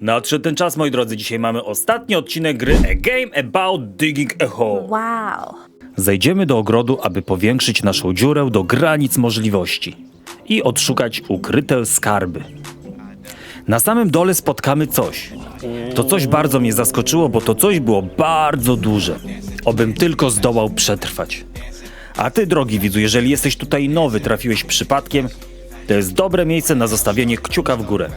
Nadszedł ten czas, moi drodzy. Dzisiaj mamy ostatni odcinek gry A Game About Digging a Hole. Wow. Zejdziemy do ogrodu, aby powiększyć naszą dziurę do granic możliwości i odszukać ukryte skarby. Na samym dole spotkamy coś. To coś bardzo mnie zaskoczyło, bo to coś było bardzo duże. Obym tylko zdołał przetrwać. A ty, drogi widzu, jeżeli jesteś tutaj nowy, trafiłeś przypadkiem, to jest dobre miejsce na zostawienie kciuka w górę.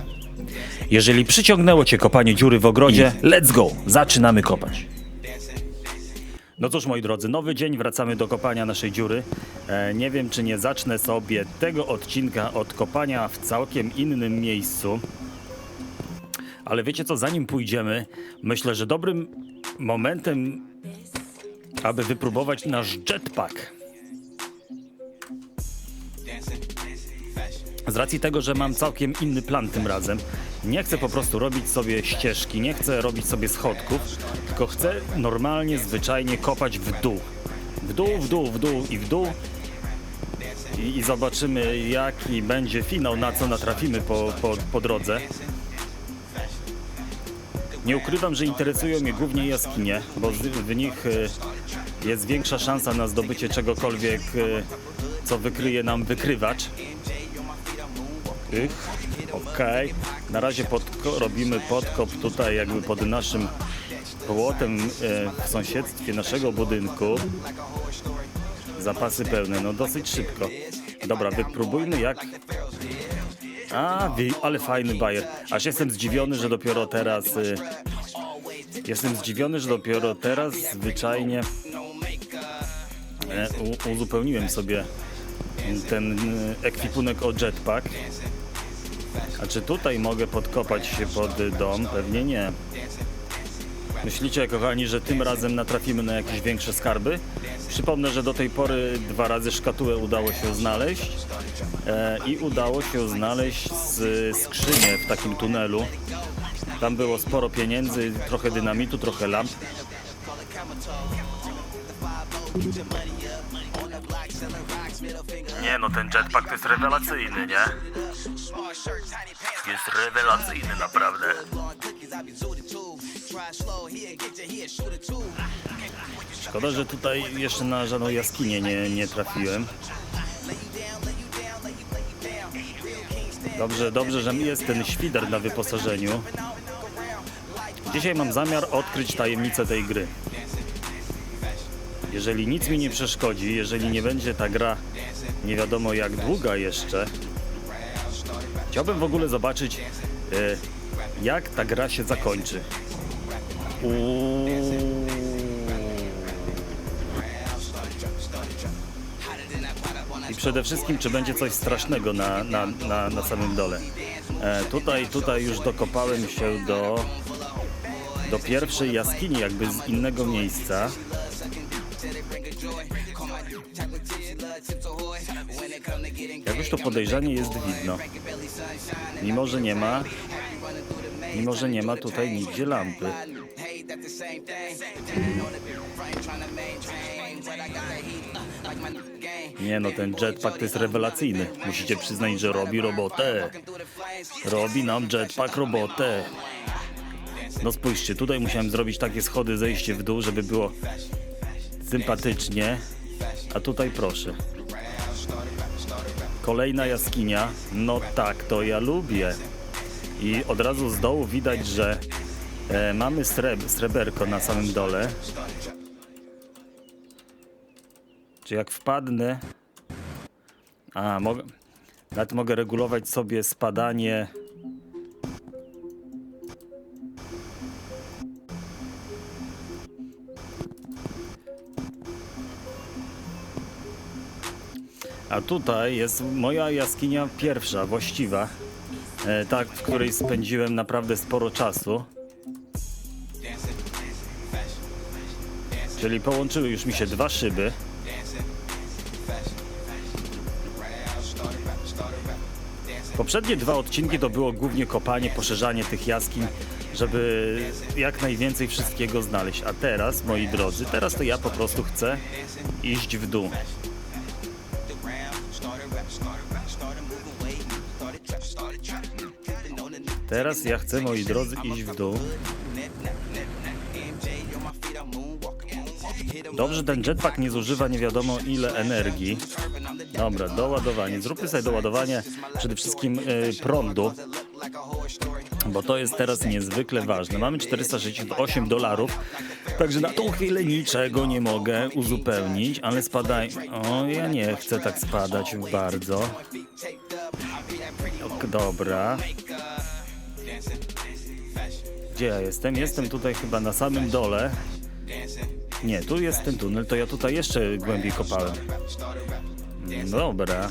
Jeżeli przyciągnęło cię kopanie dziury w ogrodzie, let's go, zaczynamy kopać. No cóż, moi drodzy, nowy dzień, wracamy do kopania naszej dziury. E, nie wiem, czy nie zacznę sobie tego odcinka od kopania w całkiem innym miejscu. Ale wiecie co, zanim pójdziemy, myślę, że dobrym momentem, aby wypróbować nasz jetpack. Z racji tego, że mam całkiem inny plan tym razem, nie chcę po prostu robić sobie ścieżki, nie chcę robić sobie schodków, tylko chcę normalnie, zwyczajnie kopać w dół. W dół, w dół, w dół i w dół. I, i zobaczymy, jaki będzie finał, na co natrafimy po, po, po drodze. Nie ukrywam, że interesują mnie głównie jaskinie, bo w nich e, jest większa szansa na zdobycie czegokolwiek, e, co wykryje nam wykrywacz. Okej. Na razie robimy podkop tutaj jakby pod naszym płotem e, w sąsiedztwie naszego budynku. Zapasy pełne, no dosyć szybko. Dobra, wypróbujmy jak... A, ale fajny bajer. Aż jestem zdziwiony, że dopiero teraz... Y... Jestem zdziwiony, że dopiero teraz zwyczajnie e, uzupełniłem sobie ten ekwipunek o jetpack. A czy tutaj mogę podkopać się pod dom? Pewnie nie. Myślicie, kochani, że tym razem natrafimy na jakieś większe skarby? Przypomnę, że do tej pory dwa razy szkatułę udało się znaleźć e, i udało się znaleźć z, skrzynię w takim tunelu. Tam było sporo pieniędzy, trochę dynamitu, trochę lamp. Nie no, ten jetpack to jest rewelacyjny, nie? Jest rewelacyjny naprawdę. Szkoda, że tutaj jeszcze na żadną jaskinię nie, nie trafiłem. Dobrze, dobrze, że jest ten świder na wyposażeniu. Dzisiaj mam zamiar odkryć tajemnicę tej gry. Jeżeli nic mi nie przeszkodzi, jeżeli nie będzie ta gra nie wiadomo jak długa jeszcze, chciałbym w ogóle zobaczyć, e, jak ta gra się zakończy. I przede wszystkim, czy będzie coś strasznego na, na, na, na samym dole. E, tutaj, tutaj już dokopałem się do, do pierwszej jaskini, jakby z innego miejsca. To podejrzanie jest widno. Mimo, że nie ma, mimo, że nie ma tutaj nigdzie lampy. Nie no, ten jetpack to jest rewelacyjny. Musicie przyznać, że robi robotę. Robi nam jetpack robotę. No spójrzcie, tutaj musiałem zrobić takie schody, zejście w dół, żeby było sympatycznie. A tutaj proszę. Kolejna jaskinia. No tak, to ja lubię. I od razu z dołu widać, że e, mamy sreb, sreberko na samym dole. Czy jak wpadnę... A, mogę... Nawet mogę regulować sobie spadanie... A tutaj jest moja jaskinia pierwsza, właściwa. E, tak, w której spędziłem naprawdę sporo czasu. Czyli połączyły już mi się dwa szyby. Poprzednie dwa odcinki to było głównie kopanie, poszerzanie tych jaskiń, żeby jak najwięcej wszystkiego znaleźć. A teraz, moi drodzy, teraz to ja po prostu chcę iść w dół. Teraz ja chcę, moi drodzy, iść w dół. Dobrze, ten jetpack nie zużywa nie wiadomo ile energii. Dobra, doładowanie. Zróbmy sobie doładowanie przede wszystkim y, prądu, bo to jest teraz niezwykle ważne. Mamy 468 dolarów, także na tą chwilę niczego nie mogę uzupełnić, ale spadaj... O, ja nie chcę tak spadać bardzo. Dobra. Gdzie ja jestem? Jestem tutaj chyba na samym dole. Nie, tu jest ten tunel, to ja tutaj jeszcze głębiej kopałem. Dobra.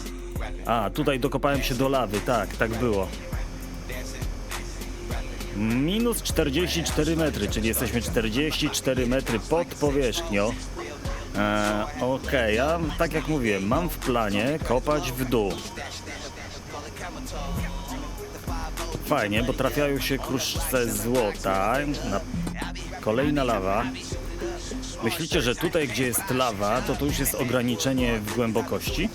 A, tutaj dokopałem się do lawy, tak, tak było. Minus 44 metry, czyli jesteśmy 44 metry pod powierzchnią. E, Okej, ja tak jak mówiłem, mam w planie kopać w dół. Fajnie, bo trafiają się kruszce złota. Na... Kolejna lawa. Myślicie, że tutaj, gdzie jest lawa, to tu już jest ograniczenie w głębokości?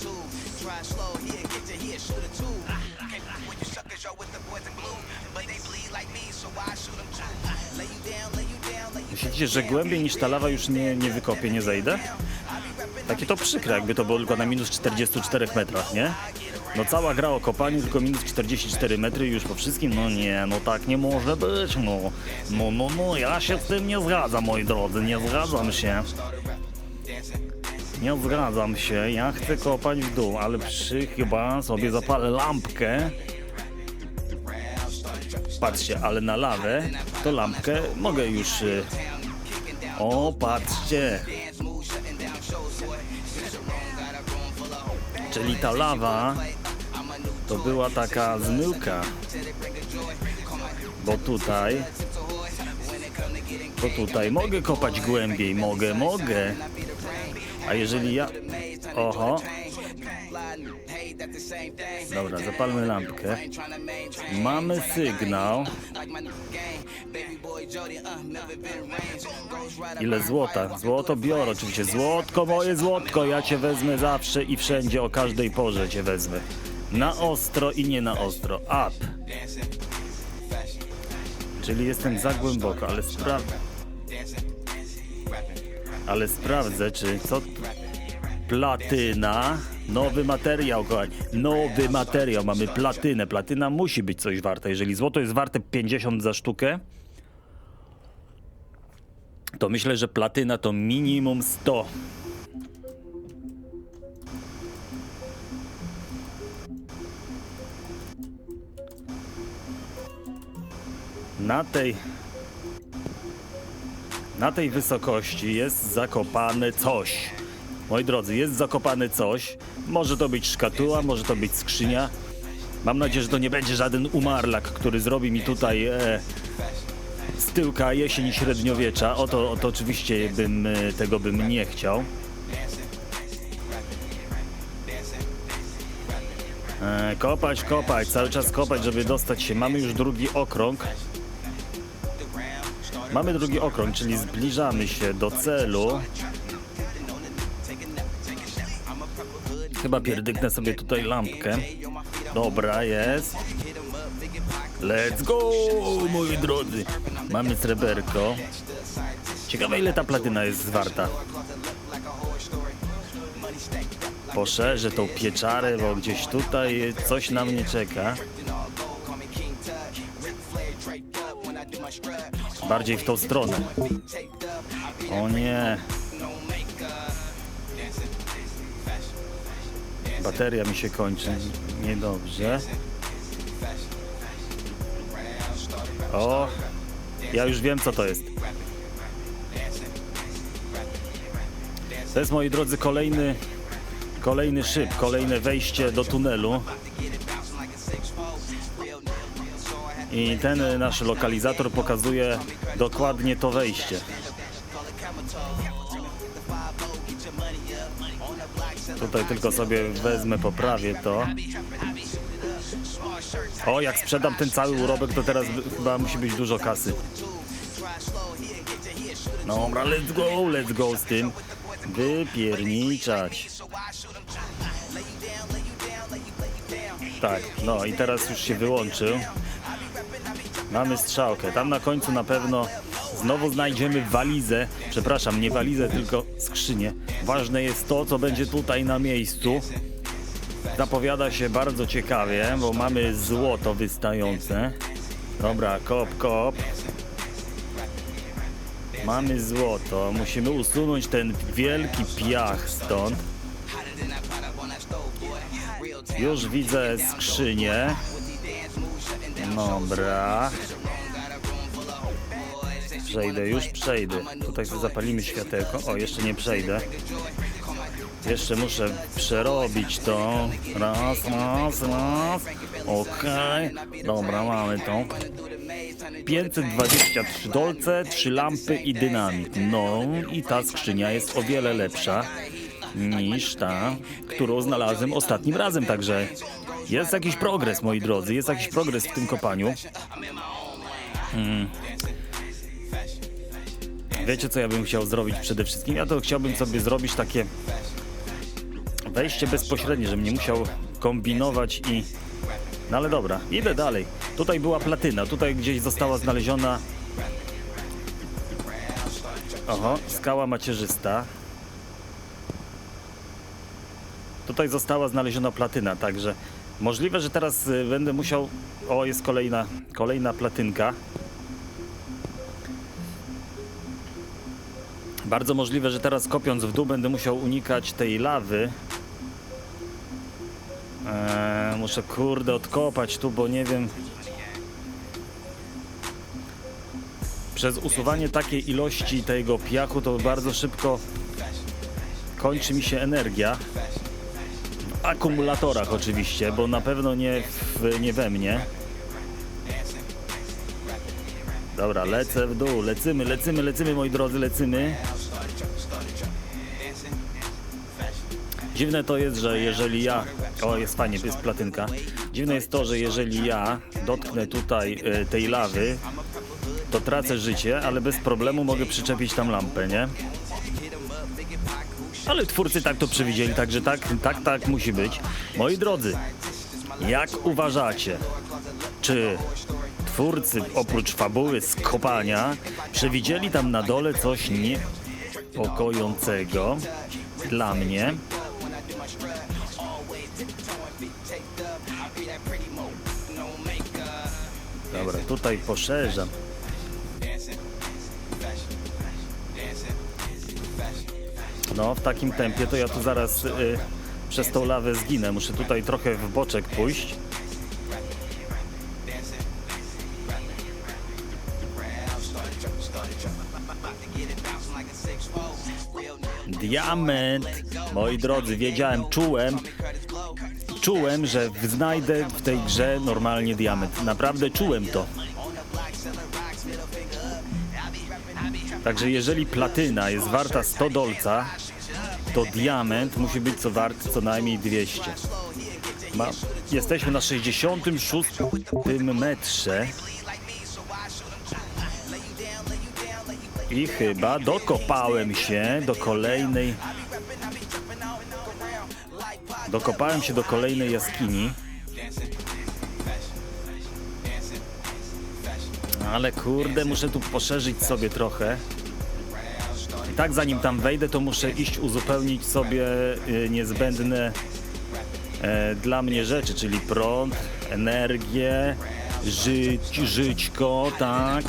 Myślicie, że głębiej niż ta lawa już nie, nie wykopię, nie zejdę? Takie to przykre, jakby to było tylko na minus 44 metrach, nie? No cała gra o kopaniu, tylko minus 44 metry już po wszystkim, no nie, no tak nie może być, no. No, no, no, ja się z tym nie zgadzam, moi drodzy, nie zgadzam się. Nie zgadzam się, ja chcę kopać w dół, ale przy chyba sobie zapalę lampkę. Patrzcie, ale na lawę to lampkę mogę już... y, O, patrzcie. Czyli ta lawa to była taka zmyłka. Bo tutaj... Bo tutaj mogę kopać głębiej, mogę, mogę. A jeżeli ja... Oho. Dobra, zapalmy lampkę. Mamy sygnał. Ile złota? Złoto biorę oczywiście. Złotko, moje złotko, ja cię wezmę zawsze i wszędzie, o każdej porze cię wezmę. Na ostro i nie na ostro. Up. Czyli jestem za głęboko, ale sprawdzę. Ale sprawdzę, czy co... Platyna. Nowy materiał, kochani. Nowy materiał. Mamy platynę. Platyna musi być coś warta. Jeżeli złoto jest warte 50 za sztukę, to myślę, że platyna to minimum 100. Na tej na tej wysokości jest zakopane coś. Moi drodzy, jest zakopane coś. Może to być szkatuła, może to być skrzynia. Mam nadzieję, że to nie będzie żaden umarlak, który zrobi mi tutaj e, z tyłka jesień średniowiecza. Oto, oto oczywiście bym, e, tego bym nie chciał. E, kopać, kopać, cały czas kopać, żeby dostać się. Mamy już drugi okrąg. Mamy drugi okrąg, czyli zbliżamy się do celu. Chyba pierdyknę sobie tutaj lampkę. Dobra, jest. Let's go, moi drodzy. Mamy sreberko. Ciekawe ile ta platyna jest zwarta. Poszerzę tą pieczarę, bo gdzieś tutaj coś na mnie czeka. Bardziej w tą stronę. O nie. Bateria mi się kończy. Niedobrze. O. Ja już wiem co to jest. To jest moi drodzy kolejny kolejny szyb, kolejne wejście do tunelu. I ten nasz lokalizator pokazuje dokładnie to wejście. Tutaj tylko sobie wezmę, poprawię to. O, jak sprzedam ten cały urobek, to teraz chyba musi być dużo kasy. Dobra, let's go, let's go z tym. Wypierniczać. Tak, no i teraz już się wyłączył. Mamy strzałkę. Tam na końcu na pewno znowu znajdziemy walizę. Przepraszam, nie walizę, tylko skrzynię. Ważne jest to, co będzie tutaj na miejscu. Zapowiada się bardzo ciekawie, bo mamy złoto wystające. Dobra, kop, kop. Mamy złoto. Musimy usunąć ten wielki piach stąd. Już widzę skrzynię. Dobra. Przejdę, już przejdę. Tutaj sobie zapalimy światełko. O, jeszcze nie przejdę. Jeszcze muszę przerobić to. Raz, raz, raz. Okej. Dobra, mamy to. 523 dolce, 3 lampy i dynamit. No i ta skrzynia jest o wiele lepsza niż ta, którą znalazłem ostatnim razem, także jest jakiś progres, moi drodzy, jest jakiś progres w tym kopaniu. Hmm. Wiecie, co ja bym chciał zrobić przede wszystkim? Ja to chciałbym sobie zrobić takie wejście bezpośrednie, żebym nie musiał kombinować i... No ale dobra, idę dalej. Tutaj była platyna, tutaj gdzieś została znaleziona... Oho, skała macierzysta. Tutaj została znaleziona platyna, także możliwe, że teraz y, będę musiał... O, jest kolejna, kolejna platynka. Bardzo możliwe, że teraz kopiąc w dół będę musiał unikać tej lawy. Eee, muszę kurde odkopać tu, bo nie wiem. Przez usuwanie takiej ilości tego piachu to bardzo szybko kończy mi się energia. Akumulatorach oczywiście, bo na pewno nie, w, nie we mnie. Dobra, lecę w dół, lecymy, lecymy, lecymy moi drodzy, lecymy. Dziwne to jest, że jeżeli ja... O, jest fajnie, jest platynka. Dziwne jest to, że jeżeli ja dotknę tutaj e, tej lawy, to tracę życie, ale bez problemu mogę przyczepić tam lampę, nie? Ale twórcy tak to przewidzieli, także tak, tak, tak musi być. Moi drodzy, jak uważacie, czy twórcy oprócz fabuły z kopania przewidzieli tam na dole coś niepokojącego dla mnie? Dobra, tutaj poszerzam. No, w takim tempie to ja tu zaraz y, przez tą lawę zginę. Muszę tutaj trochę w boczek pójść. Diament! Moi drodzy, wiedziałem, czułem, czułem, że znajdę w tej grze normalnie diament. Naprawdę czułem to. Także jeżeli platyna jest warta 100 dolca, to diament musi być co wart co najmniej 200. Ma, jesteśmy na 66 metrze. I chyba dokopałem się do kolejnej... Dokopałem się do kolejnej jaskini. Ale kurde, muszę tu poszerzyć sobie trochę. I tak zanim tam wejdę, to muszę iść uzupełnić sobie y, niezbędne e, dla mnie rzeczy, czyli prąd, energię, żyć, żyćko, tak.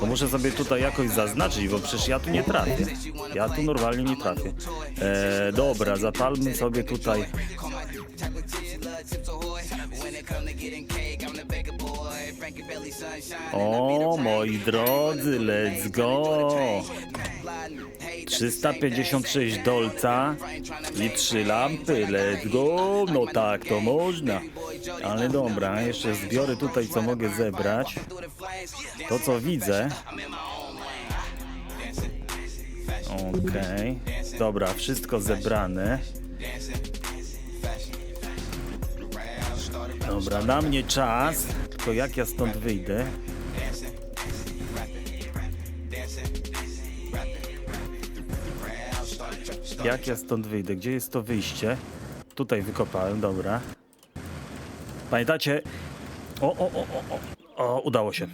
To muszę sobie tutaj jakoś zaznaczyć, bo przecież ja tu nie trafię. Ja tu normalnie nie trafię. E, dobra, zapalmy sobie tutaj O, moi drodzy, let's go! 356 dolca i 3 lampy, let's go! No tak, to można. Ale dobra, jeszcze zbiorę tutaj, co mogę zebrać. To, co widzę. Okej, dobra, wszystko zebrane. Dobra, na mnie czas. Tylko jak ja stąd wyjdę? Jak ja stąd wyjdę? Gdzie jest to wyjście? Tutaj wykopałem, dobra. Pamiętacie... O, o, o, o, o, o, udało się.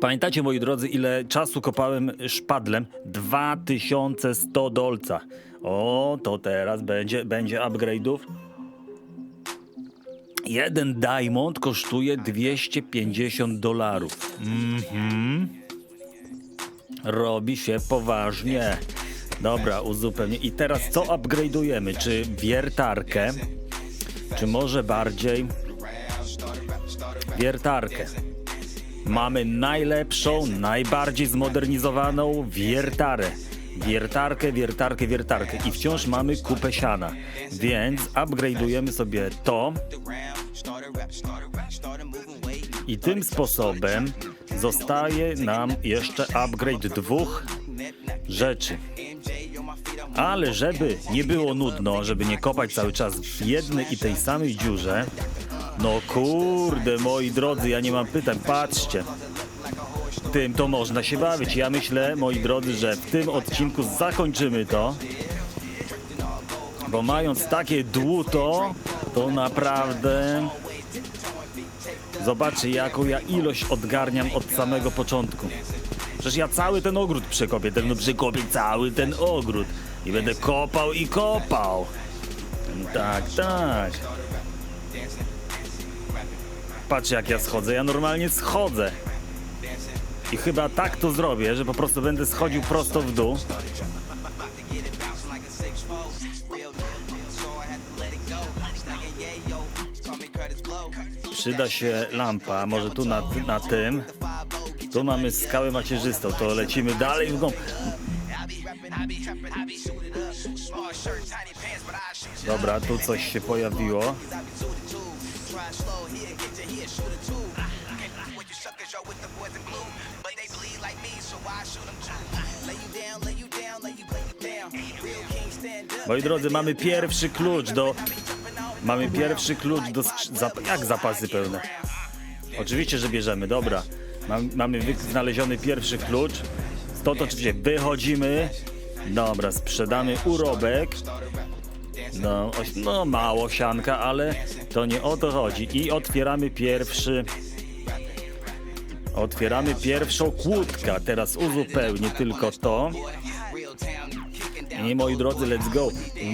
Pamiętacie, moi drodzy, ile czasu kopałem szpadlem? 2100 dolca. O, to teraz będzie, będzie upgrade'ów. Jeden diamond kosztuje 250 dolarów. Mhm. Robi się poważnie. Dobra, uzupełnię. I teraz co upgrade'ujemy? Czy wiertarkę? Czy może bardziej wiertarkę? Mamy najlepszą, najbardziej zmodernizowaną wiertarę. Wiertarkę, wiertarkę, wiertarkę. I wciąż mamy kupę siana. Więc upgrade'ujemy sobie to. I tym sposobem zostaje nam jeszcze upgrade dwóch rzeczy. Ale żeby nie było nudno, żeby nie kopać cały czas w jednej i tej samej dziurze, no kurde, moi drodzy, ja nie mam pytań, patrzcie. Tym to można się bawić. Ja myślę, moi drodzy, że w tym odcinku zakończymy to. Bo mając takie dłuto, to naprawdę... Zobaczcie, jaką ja ilość odgarniam od samego początku. Przecież ja cały ten ogród przekopię, ten no przekopię cały ten ogród. I będę kopał i kopał. Tak, tak. Patrz jak ja schodzę, ja normalnie schodzę. I chyba tak to zrobię, że po prostu będę schodził prosto w dół. Przyda się lampa, może tu na, na tym. Tu mamy skałę macierzystą, to lecimy dalej w głąb. Dobra, tu coś się pojawiło. Moi drodzy, mamy pierwszy klucz do... Mamy pierwszy klucz do... Zap... Jak zapasy pełne? Oczywiście, że bierzemy, dobra. Mam, mamy znaleziony pierwszy klucz. Stąd oczywiście wychodzimy. Dobra, sprzedamy urobek. No, no mało sianka, ale to nie o to chodzi. I otwieramy pierwszy... Otwieramy pierwszą kłódkę. Teraz uzupełnię tylko to. I moi drodzy, let's go.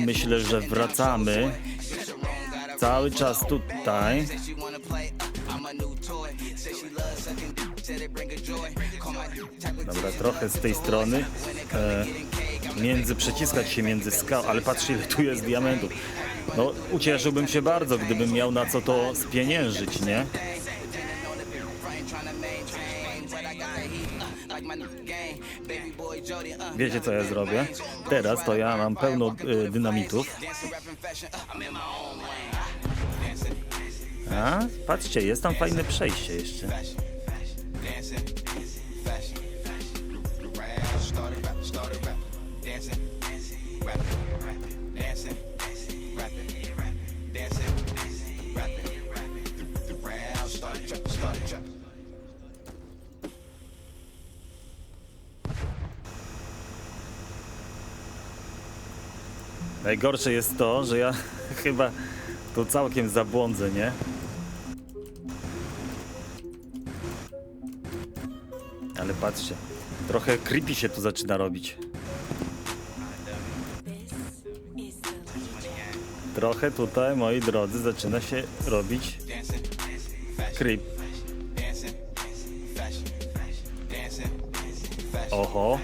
Myślę, że wracamy cały czas tutaj. Dobra, trochę z tej strony. E, między, przeciskać się między skał, ale patrzcie ile tu jest diamentów. No, ucieszyłbym się bardzo, gdybym miał na co to spieniężyć, nie? Wiecie co ja zrobię? Teraz to ja mam pełno y, dynamitów. A, patrzcie, jest tam fajne przejście jeszcze. Najgorsze jest to, że ja chyba tu całkiem zabłądzę, nie? Ale patrzcie, trochę creepy się tu zaczyna robić. Trochę tutaj, moi drodzy, zaczyna się robić creep. Oho.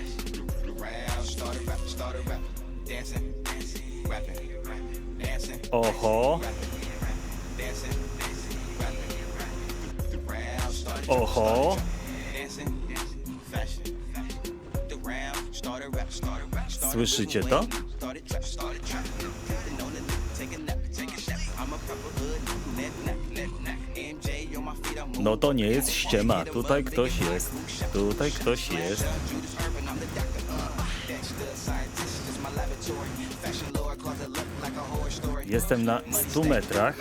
Oho. Oho. Słyszycie to? No to nie jest ściema. Tutaj ktoś jest. Tutaj ktoś jest. Jestem na 100 metrach.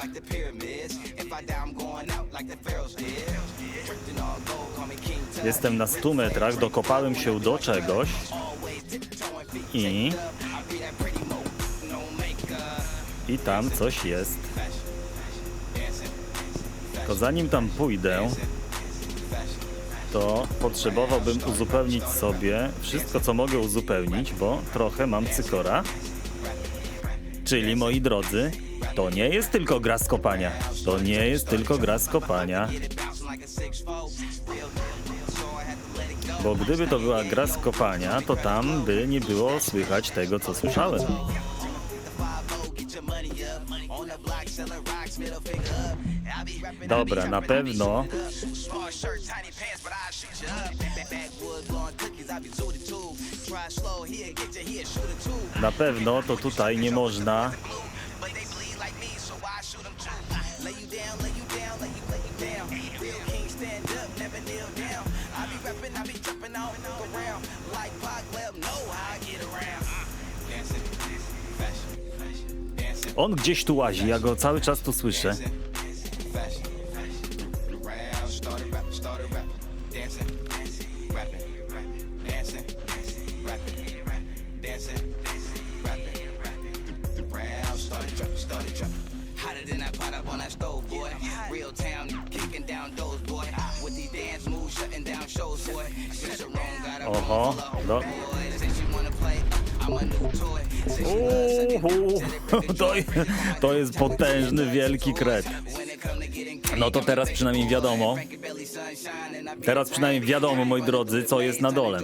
Jestem na 100 metrach, dokopałem się do czegoś i i tam coś jest. To zanim tam pójdę, to potrzebowałbym uzupełnić sobie wszystko, co mogę uzupełnić, bo trochę mam cykora. Czyli moi drodzy, to nie jest tylko gra z kopania. To nie jest tylko gra z kopania. Bo gdyby to była gra z kopania, to tam by nie było słychać tego, co słyszałem. Dobra, na pewno Na pewno to tutaj nie można On gdzieś tu łazi, ja go cały czas tu słyszę. Since you Uhu, to, to jest potężny, wielki kret. No to teraz przynajmniej wiadomo, teraz przynajmniej wiadomo, moi drodzy, co jest na dole.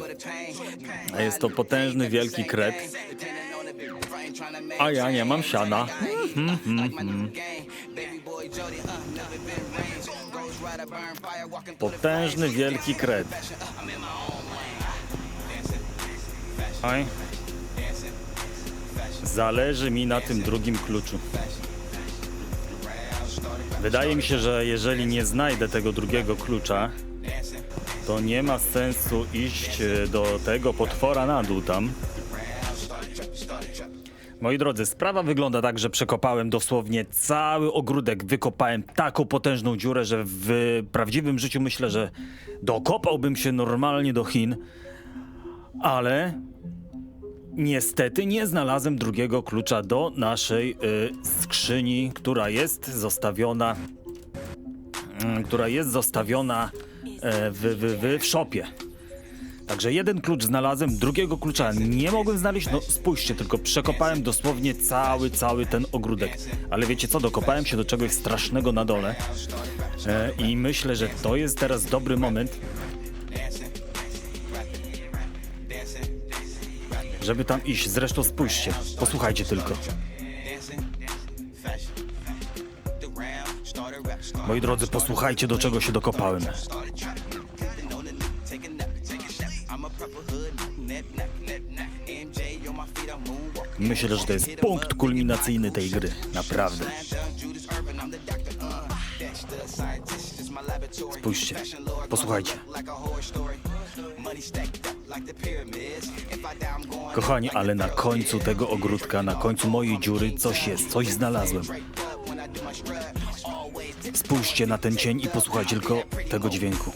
Jest to potężny, wielki kret. A ja nie mam siana. Potężny, wielki kret. Zależy mi na tym drugim kluczu. Wydaje mi się, że jeżeli nie znajdę tego drugiego klucza, to nie ma sensu iść e, do tego potwora na dół tam. Moi drodzy, sprawa wygląda tak, że przekopałem dosłownie cały ogródek. Wykopałem taką potężną dziurę, że w prawdziwym życiu myślę, że dokopałbym się normalnie do Chin, ale niestety nie znalazłem drugiego klucza do naszej y, skrzyni, która jest zostawiona, mm, która jest zostawiona e, w, w, w, shopie. Także jeden klucz znalazłem, drugiego klucza nie mogłem znaleźć. No spójrzcie, tylko przekopałem dosłownie cały, cały ten ogródek. Ale wiecie co, dokopałem się do czegoś strasznego na dole. E, I myślę, że to jest teraz dobry moment, żeby tam iść. Zresztą spójrzcie, posłuchajcie tylko. Moi drodzy, posłuchajcie do czego się dokopałem. Myślę, że to jest punkt kulminacyjny tej gry. Naprawdę. Spójrzcie, posłuchajcie. Kochani, ale na końcu tego ogródka, na końcu mojej dziury coś jest, coś znalazłem. Spójrzcie na ten cień i posłuchajcie tylko tego dźwięku.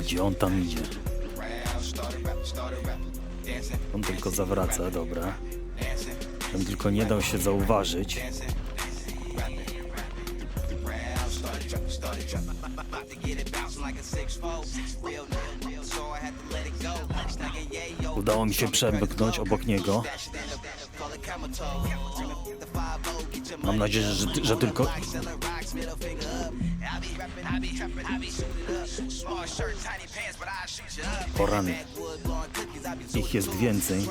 Gdzie on tam idzie? On tylko zawraca, dobra. Żebym tylko nie dał się zauważyć. Udało mi się przemknąć obok niego. Mam nadzieję, że, że tylko... O rany. Ich jest więcej.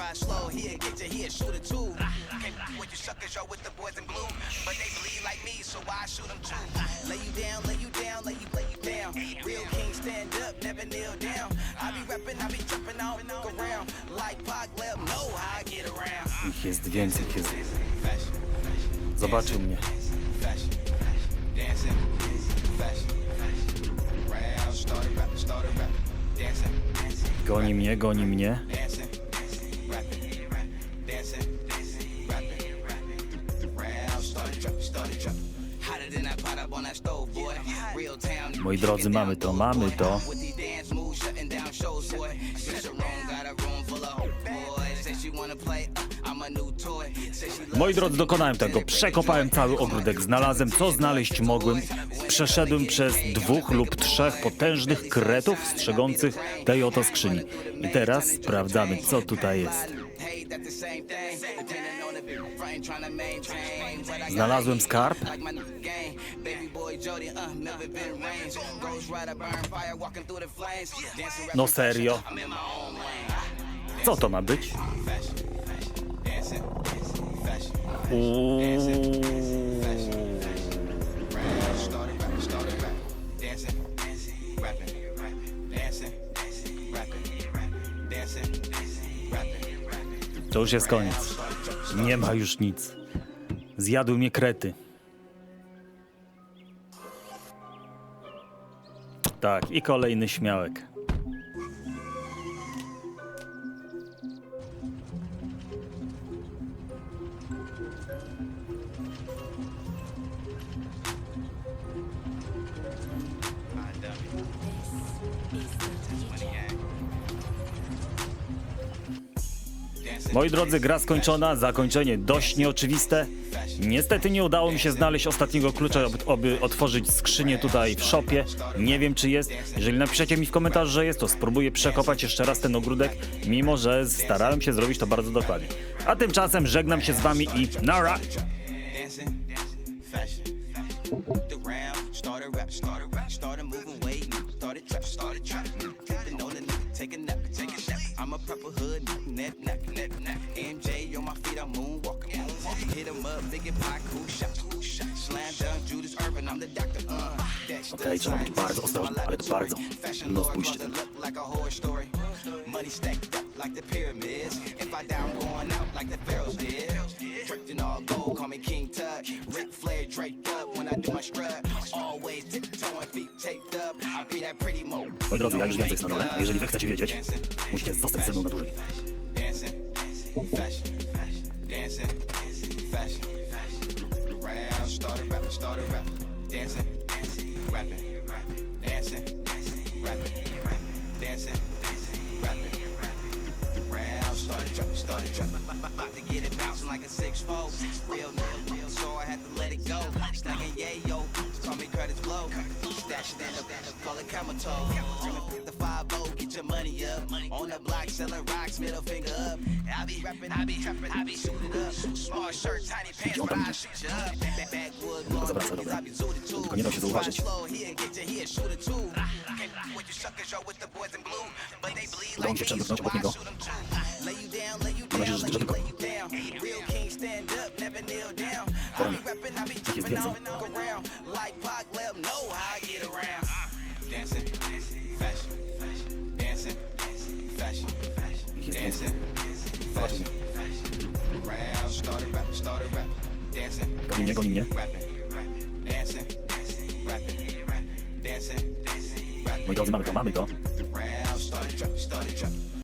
Ich jest więcej. Ich jest... Zobaczył mnie. Goni mnie, goni mnie. Moi drodzy, mamy to, mamy to. Moi drodzy, dokonałem tego. Przekopałem cały ogródek, znalazłem co znaleźć mogłem. Przeszedłem przez dwóch lub trzech potężnych kretów strzegących tej oto skrzyni. I teraz sprawdzamy, co tutaj jest. Znalazłem skarb. like my new game. Baby boy Jody, uh, never been range. Ghost rider, burn fire, walking through the flames. Dancing, No serio? Co to ma być? Uuu. Dancing, To już jest koniec. Nie ma już nic. Zjadły mnie krety. Tak, i kolejny śmiałek. Moi drodzy, gra skończona, zakończenie dość nieoczywiste. Niestety nie udało mi się znaleźć ostatniego klucza, aby, otworzyć skrzynię tutaj w shopie. Nie wiem czy jest. Jeżeli napiszecie mi w komentarzu, że jest, to spróbuję przekopać jeszcze raz ten ogródek, mimo że starałem się zrobić to bardzo dokładnie. A tymczasem żegnam się z wami i nara! Proper hood, net, net, net, net. MJ on my feet, I'm moonwalking, moonwalking. Hit 'em up, big and pie, cool shot. Slam dunk, Judas Urban, I'm the doctor, uh. That's Okej, trzeba być bardzo ostrożny, ale bardzo. No spójrzcie. Money stacked up like the pyramids. If I down, going out like the pharaohs did. Dripped in all gold, call me King Tut. Ric Flair draped up when I do my strut. Always tiptoeing, feet taped up. I be that pretty mo. Moi drodzy, ja już więcej jest na dole. Jeżeli wy chcecie wiedzieć, musicie zostać ze mną na dłużej. Dancing, fashion, dancing, fashion. Round, started rapping, started rapping. Dancing, rapping, dancing, rapping, dancing, Round, started dropping. About to get it bouncing like a six fold. Real, real, real, so I had to let it go. Slanging yayo, call me Curtis Blow. Stash stand up, call it the five oh, get your money up. On the block, selling rocks, middle finger up. I be rapping, I be trapping, I be shooting up. Small shirt, tiny pants, but I shoot you up. Backwood, long zawraca, niggas, dobra. I be zooted too. Tylko nie da się. Slow, he ain't get you, he a shooter too. When you suckers, yo, with the boys in blue. But they bleed like się me, so I shoot 'em too. Lay you down, lay you down, lay you, lay you down. Real king, stand up, never kneel down. I be rapping, I be jumping więcej. on and walk around. Like Pac, let 'em know how I get around. Dancing, fashion, dancing, fashion, Ich jest więcej. dancing, fashion. Round, started rapping, started rapping. Dancing, Goni mnie, goni mnie. rapping, dancing, rapping, dancing, rapping. Moi drodzy, mamy to, mamy to. Round, started dropping, started dropping.